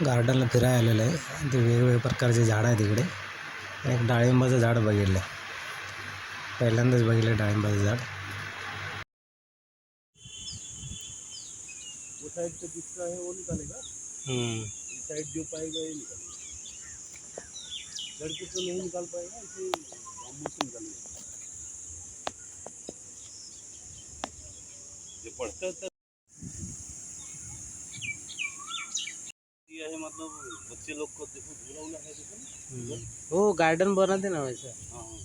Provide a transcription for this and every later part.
गार्डनला फिराय आलेलं आहे. ते वेगवेगळ्या प्रकारचे झाडं आहेत तिकडे एक डाळिंबाचं झाड बघितलं. पहिल्यांदाच बघितलं डाळिंबाचं झाड. जो पढ़ता था। है मतलब बच्चे लोग को देखो झूला उला है देखो ना। गार्डन बनवते ना वैसे। हाँ हाँ।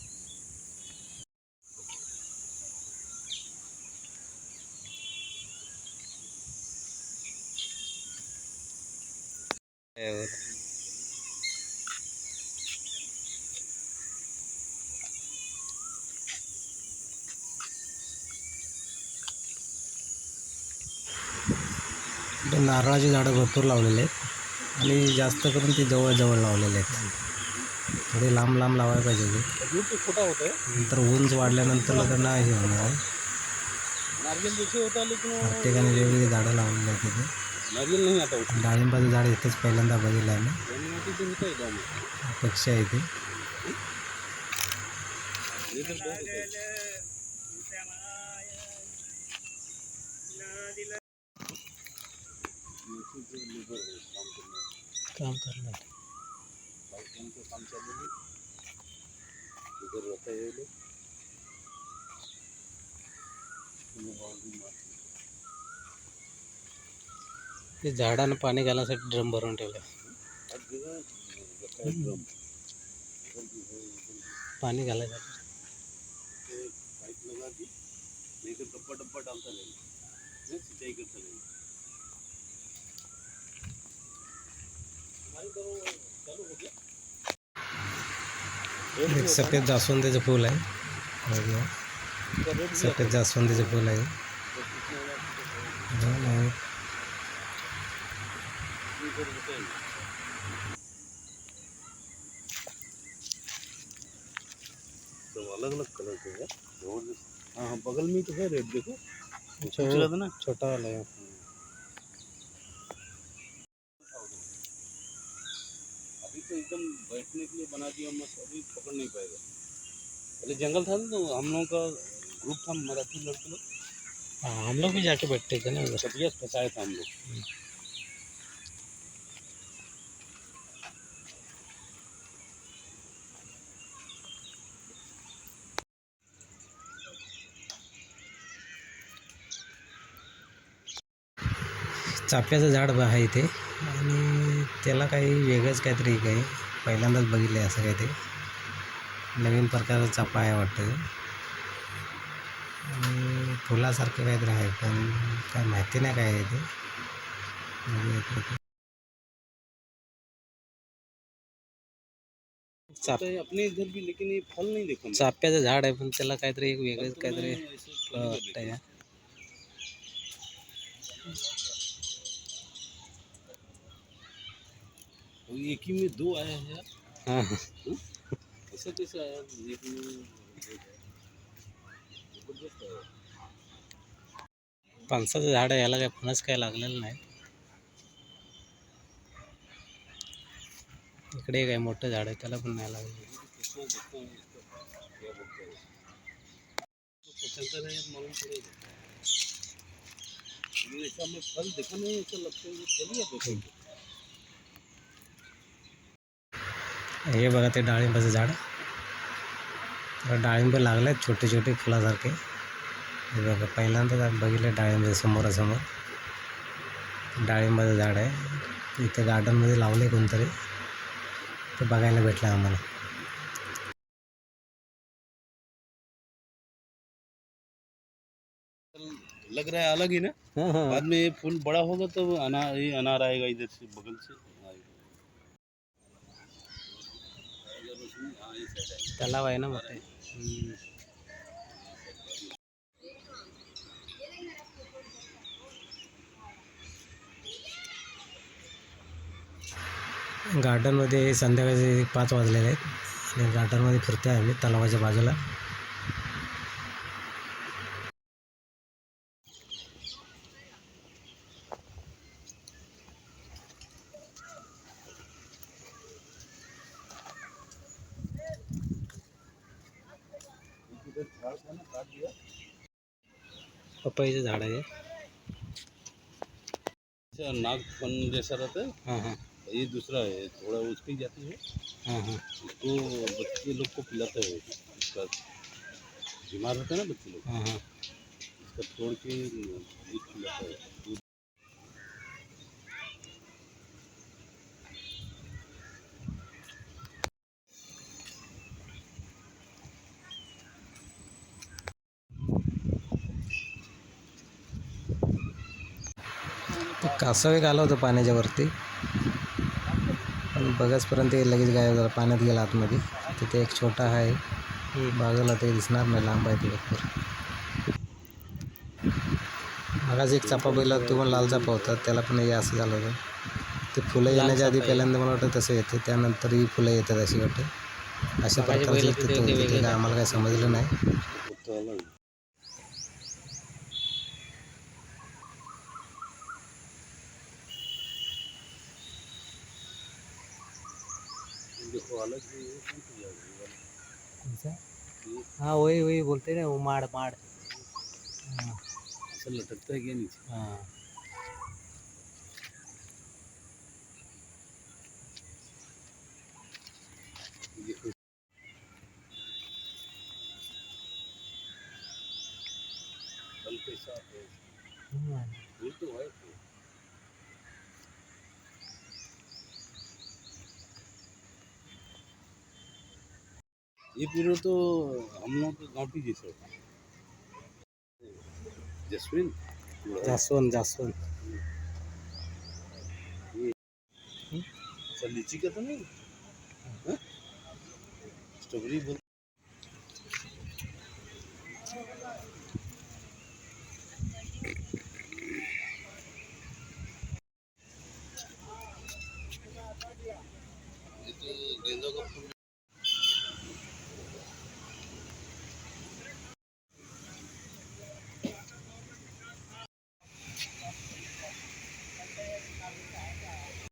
इथे नारळाची झाडं भरपूर लावलेले आहेत. आणि जास्त करून ते जवळजवळ लावलेले आहेत. थोडे लांब लांब लावायला पाहिजे ते. नंतर ऊंच वाढल्यानंतर त्यांना हे होणार आहे. प्रत्येकाने वेगवेगळी झाडं लावलेली आहेत तिथे डाळिंबाचं झाड इथंच पहिल्यांदा बघितलं आहे ना पक्षी आहे ते. काम करने इधर रहता है लोग। ते झाडांना पाणी घालण्यासाठी ड्रम भरून ठेवलं. पाणी घालायसाठी है, पाइप लगा दी नहीं तो डब्बा डब्बा डालता रहेगा नहीं, सिंचाई करता रहेगा हमारी तो चालू हो गया एक सफ़ेद जास्वंदीचं फूल आहे भी सफ़ेद जास्वंदीचं फूल आहे दोन सब अलग अलग कलर के है। हाँ हाँ बगल में तो है रेड देखो। अच्छा, छोटा वाला आहे अभी तो एकदम बैठने के लिए बना दिया मस्त अभी पकड़ नहीं पाएगा। पहले जंगल था ना तो हम लोगों का ग्रुप था मराठी लड़के लोग। हाँ, हम लोग भी जाके बैठते थे ना। उधर फंसाए थे हम लोग। चाफ्याचं झाड आहे इथे. आणि त्याला काही वेगळंच काहीतरी काही पहिल्यांदाच बघितलं आहे असं काही ते नवीन प्रकारचा चाफा आहे वाटतं. आणि फुलासारखं काहीतरी आहे पण काय माहिती नाही काय आहे ते. चाप अपने इधर भी लेकिन ये फल नहीं देखा मैंने। चाफ्याचं झाड आहे पण त्याला काहीतरी एक वेगळंच काहीतरी वाटतं एक ही में दो आया है यार। हाँ। हाँ ऐसा कैसे आया? एक में फणसाचं झाड आहे याला काय फणस काय लागलेलं नाही इकडे आहे मोठं झाड आहे त्याला पण नाही लागलं क्या ऐसा फल देखा नहीं ऐसा लगता है ये फल ही है हे बघा ते डाळिंबाचं झाड डाळिंब लागले आहेत छोटे छोटे फुलासारखे हे बघा पहिल्यांदाच आम्ही बघितले डाळिंब समोरासमोर. डाळिंबाचं झाड आहे इथे गार्डनमध्ये लावले कोणतरी. ते बघायला भेटलं आम्हाला. लग रहा है अलग ही ना? हाँ हाँ. बाद में ये फूल बड़ा होगा तो अनार ये अनार आएगा इधर से बगल से। ये side आएगा। तलाव आहे ना मोठे हम्म. गार्डनमध्ये संध्याकाळचे पाच वाजलेले आहेत आणि गार्डनमध्ये फिरतो आहे आम्ही तलावाच्या बाजूला पपईचं झाड आहे. अच्छा, नाग पण जैसा राहतं हाँ ये दूसरा है थोड़ा उसकी जाती है. हाँ हाँ. उसको तो बच्चे लोग को पिलाते हैं उसका बीमार रहता है ना बच्चे लोग हाँ हाँ. उसका तोड़ के दूध पिलाता है कासव एक आलं होतं पाण्याच्या वरती. पण बघाचपर्यंत लगेच गायब झालं. पाण्यात गेला आतमध्ये. तिथे एक छोटा आहे बाजूला ते दिसणार नाही. लांब आहे ते भरपूर. मगाच एक चापा बैला तो पण लाल चापा होता. त्याला पण हे असं झालं होतं. ते फुलं येण्याच्या आधी पहिल्यांदा मला वाटतं तसं येते. त्यानंतर ही फुलं येतात अशी वाटते. अशा प्रकारचे आम्हाला काही समजलं नाही. कौन सी? जगह है? हाँ वही वही बोलते ना वो माड़ माड़। हाँ लटकता है क्या नीचे? हाँ। ये पूरा तो हम लोग के गाँव की जैसे है। जसविन पूरा है। जास्वंद जास्वंद सर लीची का तो नहीं हाँ? स्ट्रॉबेरी बोल ये तो गेंदा का फूल